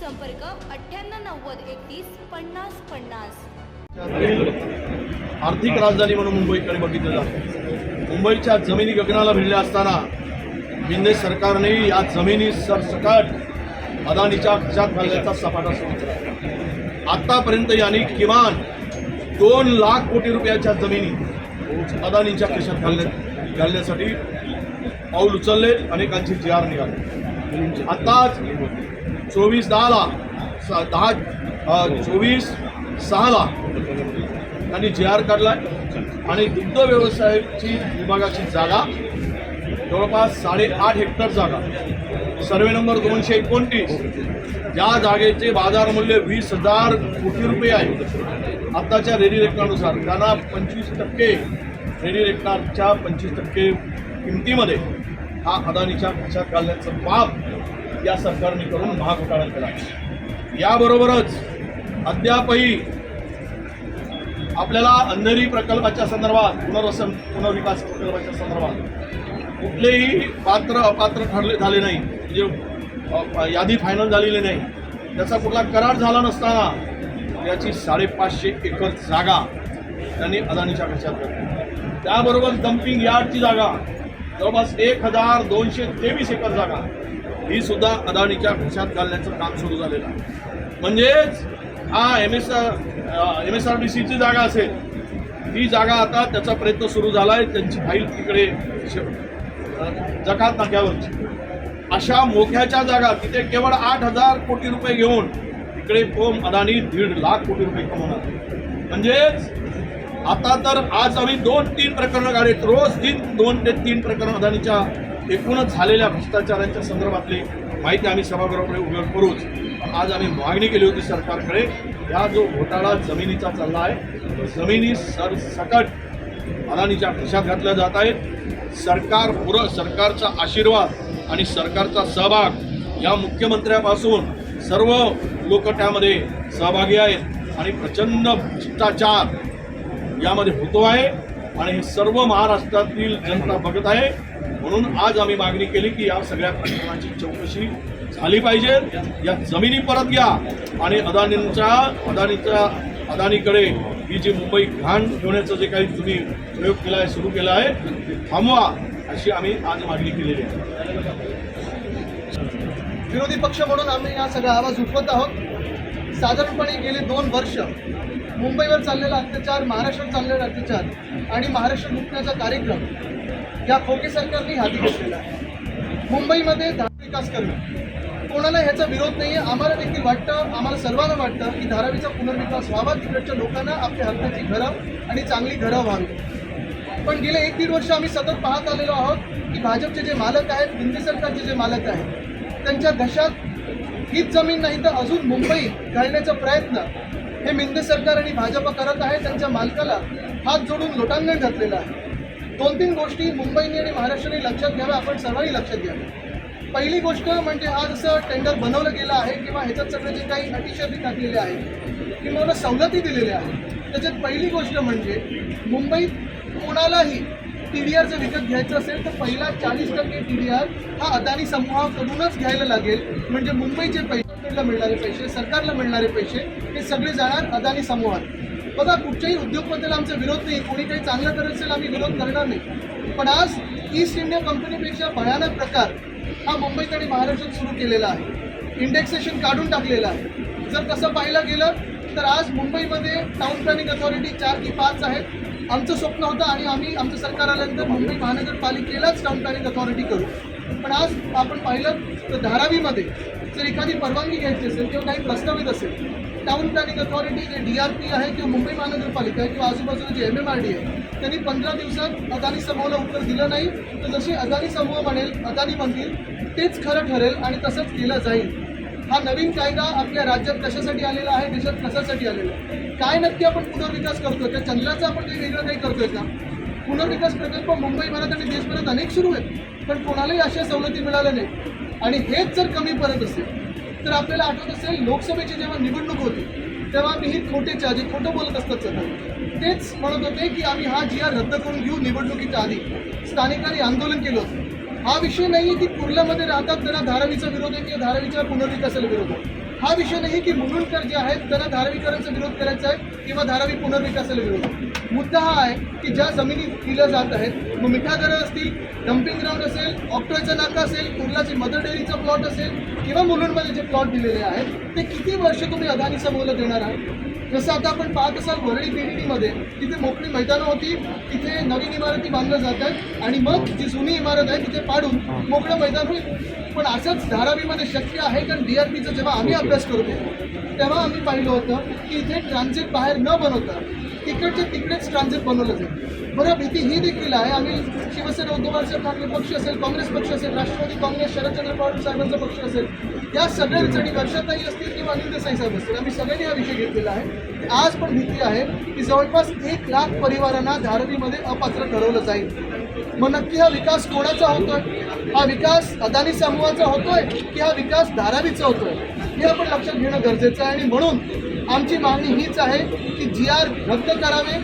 संपर्क अठ्ठ्याण्णव नव्वद एकतीस पन्नास पन्नास. आर्थिक राजधानी म्हणून मुंबईकडे बघितलं जातं. मुंबईच्या जमिनी गगनाला भिडल्या असताना शिंदे सरकारने या जमिनी सरसकट अदानीच्या खिशात घालण्याचा सपाटा सुरू केला. आत्तापर्यंत यांनी किमान दोन लाख कोटी रुपयाच्या जमिनी अदानीच्या खिशात घालण्या घालण्यासाठी पाऊल उचलले अनेकांची जी आर निघाली. आत्ताच चोवीस दहाला स- दहा चोवीस सहाला त्यांनी जे आर काढला आणि दुग्ध व्यवसायाची विभागाची जागा जवळपास साडेआठ हेक्टर जागा. सर्वे नंबर दोनशे एकोणतीस. या जागेचे बाजार मूल्य वीस हजार कोटी रुपये आहे. आत्ताच्या रेडी रेकॉर्डनुसार त्यांना पंचवीस टक्के रेडी रेकॉर्डच्या पंचवीस टक्के किमतीमध्ये हा अदानीच्या खिशात घालण्याचं पाप या सरकारने करून महाघोटाळा केला. याबरोबरच अद्यापही आपल्याला अंधेरी प्रकल्पाच्या संदर्भात पुनर्वसन पुनर्विकास प्रकल्पाच्या संदर्भात कुठलेही पात्र अपात्र ठरले झाले नाही. म्हणजे यादी फायनल झालेली नाही. त्याचा कुठला करार झाला नसताना याची साडेपाचशे एकर जागा त्यांनी अदानीच्या खिशात घातली. त्याबरोबर डम्पिंग यार्डची जागा जवळपास एक हजार दोनशे तेवीस एकर जागा. ही सुद्धा अदानीच्या खिशात घालण्याचं काम सुरू झालेलं आहे. म्हणजेच हा M S M S R D सीची जागा असेल ती जागा आता त्याचा प्रयत्न सुरू झाला आहे त्यांची फाईल तिकडे जकात नाक्यावरची. अशा मोठ्याच्या जागा तिथे केवळ आठ हजार कोटी रुपये घेऊन तिकडे फोम अदानी दीड लाख कोटी रुपये कमवणार म्हणजेच आता तर आज आम्ही दोन तीन प्रकरणं काढत रोज तीन दोन ते तीन प्रकरण अदानीच्या एकूणच झालेल्या भ्रष्टाचारांच्या संदर्भातली माहिती आम्ही सभागृहाकडे उघड करूच. पण आज आम्ही मागणी केली होती सरकारकडे. हा जो घोटाळा जमिनीचा चालला आहे जमिनी सर सकट अदानीच्या खिशात घातल्या जात आहेत. सरकार पुरं सरकारचा आशीर्वाद आणि सरकारचा सहभाग या मुख्यमंत्र्यापासून सर्व लोक त्यामध्ये सहभागी आहेत. आणि प्रचंड भ्रष्टाचार यामध्ये होतो आहे आणि हे सर्व महाराष्ट्रातील जनता बघत आहे. म्हणून आज आम्ही मागणी केली की या सगळ्या प्रकरणाची चौकशी झाली पाहिजे. या जमिनी परत घ्या. आणि अदानींच्या अदानीच्या अदानीकडे ही जी मुंबई घाण ठेवण्याचं जे काही तुम्ही प्रयोग केला आहे सुरू केला आहे ते थांबवा अशी आम्ही आज मागणी केलेली आहे. विरोधी पक्ष म्हणून आम्ही हा सगळा आवाज उठवत आहोत. साधारणपणे गेले दोन वर्ष मुंबईवर चाललेला अत्याचार महाराष्ट्रात चाललेला अत्याचार आणि महाराष्ट्र लुटण्याचा कार्यक्रम या खोके सरकारने हाती घेतलेला आहे. मुंबईमध्ये धारा विकास करणं. कोणाला ह्याचा विरोध नाही आहे आम्हाला देखील वाटतं आम्हाला सर्वांना वाटतं की धारावीचा पुनर्विकास व्हावा. तिकडच्या लोकांना आपल्या हक्काची घरं आणि चांगली घरं व्हावी. पण गेले एक दीड वर्ष आम्ही सतत पाहत आलेलो आहोत की भाजपचे जे मालक आहेत हिंदी सरकारचे जे मालक आहेत त्यांच्या घशात हीच जमीन नाही तर अजून मुंबई घालण्याचा प्रयत्न. हे मिंदे सरकार आणि भाजप करत आहे त्यांच्या मालकाला हात जोडून लोटांगण घातलेलं आहे. दोन तीन गोष्टी मुंबईने आणि महाराष्ट्राने लक्षात घ्याव्या आपण सर्वांनी लक्षात घ्याव्या पहिली गोष्ट म्हणजे हा जसं टेंडर बनवलं गेलं आहे किंवा ह्याच्यात सगळं जे काही अटी टाकलेले आहेत किंवा सवलती दिलेल्या आहेत. त्याच्यात पहिली गोष्ट म्हणजे मुंबईत कोणालाही टी डी आर जर विकत घ्यायचं असेल तर पहिला चाळीस टक्के टी डी आर हा अदानी समूहाकडूनच घ्यायला लागेल. म्हणजे मुंबईचे पैसे मिळणारे पैसे सरकारला मिळणारे पैसे हे सगळे जाणार अदानी समूहात. बघा कुठच्याही उद्योगपतीला आमचा विरोध नाही कोणी काही चांगलं करत असेल आम्ही विरोध करणार नाही. पण आज ईस्ट इंडिया कंपनीपेक्षा भयानक प्रकार हा मुंबईत आणि महाराष्ट्रात सुरू केलेला आहे. इंडेक्सेशन काढून टाकलेलं आहे. जर तसं पाहायला गेलं तर आज मुंबईमध्ये टाउन प्लॅनिंग अथॉरिटी चार की पाच आहेत. आमचं स्वप्न होतं आणि आम्ही आमचं सरकार आल्यानंतर मुंबई महानगरपालिकेलाच टाउन प्लॅनिंग अथॉरिटी करू. पण आज आपण पाहिलं तर धारावीमध्ये जर एखादी परवानगी घ्यायची असेल किंवा काही प्रस्तावित असेल टाउन प्लॅनिंग अथॉरिटी जे डी आर पी आहे किंवा मुंबई महानगरपालिका आहे किंवा आजूबाजूला जे एम एम आर डी आहे त्यांनी पंधरा दिवसात अदानी समूहाला उत्तर दिलं नाही. तर जशी अदानी समूह म्हणेल अदानी म्हणतील तेच खरं ठरेल आणि तसंच केलं जाईल. हा नवीन कायदा आपल्या राज्यात कशासाठी आलेला आहे देशात कशासाठी आलेला आहे? काय नक्की आपण पुनर्विकास करतोय? त्या चंद्राचा आपण काही वेगळं काही करतोय का? पुनर्विकास प्रकल्प मुंबईभरात आणि देशभरात अनेक सुरू आहेत पण कोणालाही अशा सवलती मिळाल्या नाही आणि हेच जर कमी पडत असेल तर आपल्याला आठवत असेल लोकसभेची जेव्हा निवडणूक होती तेव्हा मी ही खोटेचे जे खोटं बोलत असतात सगळं. तेच म्हणत होते की आम्ही हा जी आर रद्द करून घेऊ निवडणुकीच्या आधी. स्थानिकांनी आंदोलन केलं होतं. हा विषय नाही की कुर्ल्यामध्ये राहतात त्यांना धारावीचा विरोध आहे किंवा धारावीच्या पुनर्विकासाला विरोध आहे. हा विषय नाही की मुलुंडकर जे आहेत त्यांना धारावीकरांचा विरोध करायचा आहे किंवा धारावी पुनर्विकासाला विरोध आहे. मुद्दा हा आहे की ज्या जमिनी दिल्या जात आहेत मग मिठागरं असतील डम्पिंग ग्राउंड असेल ऑक्टोचा नाका असेल कुर्लाचे मदर डेअरीचा प्लॉट असेल किंवा मुलुंडमध्ये जे प्लॉट दिलेले आहेत ते किती वर्ष तुम्ही अदानी समूहाला देणार आहात? जसं आता आपण पाहत असाल वरळी पीडीडीमध्ये तिथे मोकळी मैदानं होती तिथे नवीन इमारती बांधल्या जात आहेत आणि मग जी जुनी इमारत आहे तिथे पाडून मोकळं मैदान होईल. पण असंच धारावीमध्ये शक्य आहे कारण डी आर पीचा जेव्हा आम्ही अभ्यास करतो तेव्हा आम्ही पाहिलं होतं की इथे ट्रान्झिट बाहेर न बनवता तिकडचे तिकडेच ट्रान्झिट बनवलं जाईल. बरं भीती ही देखील आहे. आम्ही शिवसेना उद्धव बाळासाहेब ठाकरे पक्ष असेल काँग्रेस पक्ष असेल राष्ट्रवादी काँग्रेस शरदचंद्र पवार साहेबांचा पक्ष असेल या सगळ्यांसाठी वर्षाताई असतील किंवा अनिल देसाई साहेब असतील. आम्ही सगळ्यांनी हा विषय घेतलेला आहे. आज पण भीती आहे की जवळपास एक लाख परिवारांना धारावीमध्ये अपात्र ठरवलं जाईल. मग नक्की हा विकास कोणाचा होतोय? हा विकास अदानी समूहाचा होतोय की हा विकास धारावीचा होतोय? हे आपण लक्षात घेणं गरजेचं आहे आणि म्हणून आमची मागणी हीच आहे की जी आर रद्द करावे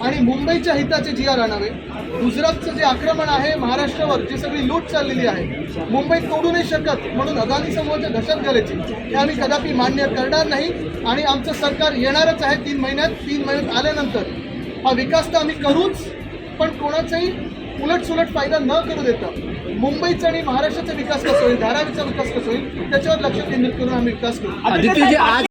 आणि मुंबईच्या हिताचे जिया आर आणावे गुजरातचं जे आक्रमण आहे महाराष्ट्रावर जी सगळी लूट चाललेली आहे मुंबई तोडू नाही शकत म्हणून अदानी समूहाच्या घशात घालायची हे आम्ही कदापि मान्य करणार नाही आणि आमचं सरकार येणारच आहे तीन महिन्यात. तीन महिन्यात आल्यानंतर. हा विकास तर आम्ही करूच पण कोणाचाही उलटसुलट फायदा न करू देता मुंबईचा आणि महाराष्ट्राचा विकास कसा होईल धारावीचा विकास कसा होईल त्याच्यावर लक्ष केंद्रित करून आम्ही विकास करू.